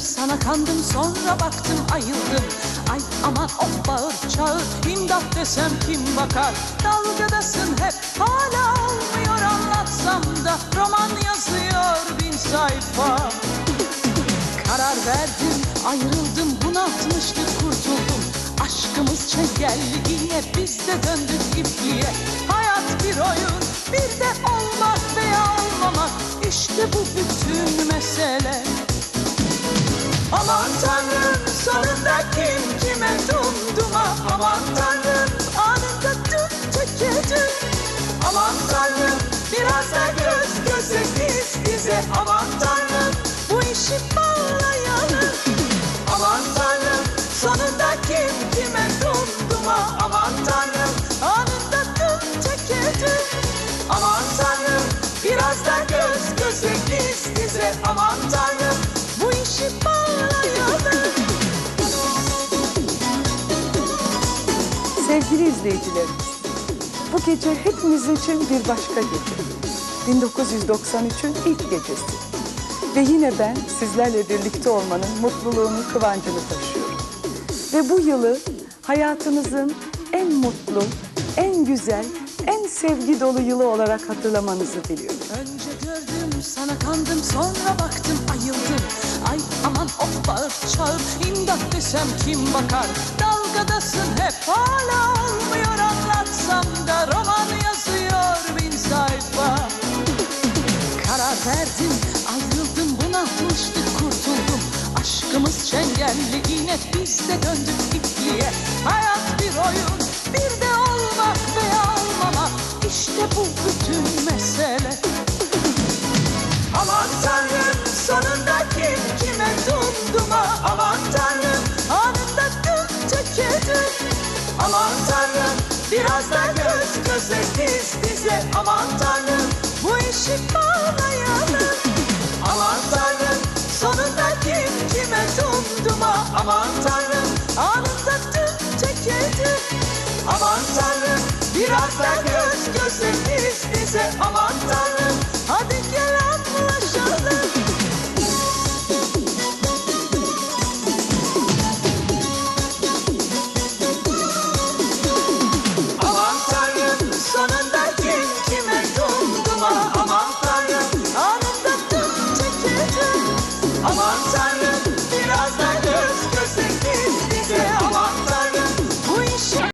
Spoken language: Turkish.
Sana kandım sonra baktım ayıldım Ay aman of bağır çağır imdat desem kim bakar Dalgadasın hep hala olmuyor anlatsam da Roman yazıyor bin sayfa Karar verdim, ayrıldım, bunaltmıştık, kurtuldum. Aşkımız çengelli yine biz de döndük ipliğe. Hayat bir oyun, bir de olmak veya olmamak. İşte bu bütün mesele. Aman tanrım. Biraz da göz göze diz dize Aman tanrım. Bu işi bağlayalım. Aman tanrım sonunda kim kime dumduma Aman tanrım anında düm teke düm Aman tanrım biraz da göz göze diz dize Aman tanrım. Bu işi bağlayalım. Sevgili izleyicilerimiz, bu gece hepimiz için bir başka gece. 1993'ün ilk gecesi. Ve yine ben sizlerle birlikte olmanın mutluluğunu, kıvancını taşıyorum. Ve bu yılı hayatınızın en mutlu, en güzel, en sevgi dolu yılı olarak hatırlamanızı diliyorum. Önce gördüm sana kandım sonra baktım ayıldım Ay aman of bağır çağır imdat desem kim bakar Dalgadasın hep hala olmuyor anlatsam da Verdim, ayrıldım, bunaltmıştık, kurtuldum. Aşkımız çengelli, yine biz de döndük ipliğe. Hayat bir oyun, bir de olmak veya olmamak. İşte bu bütün mesele. Aman tanrım, sonunda kim kime dumduma. Aman tanrım, anında düm teke düm. Aman tanrım, biraz da göz göze diz dize. Aman tanrım, bu işi bağlayalım. Aman tanrım, düm teke düm. Aman tanrım, biraz da göz göze diz dize. Aman tanrım, hadi gel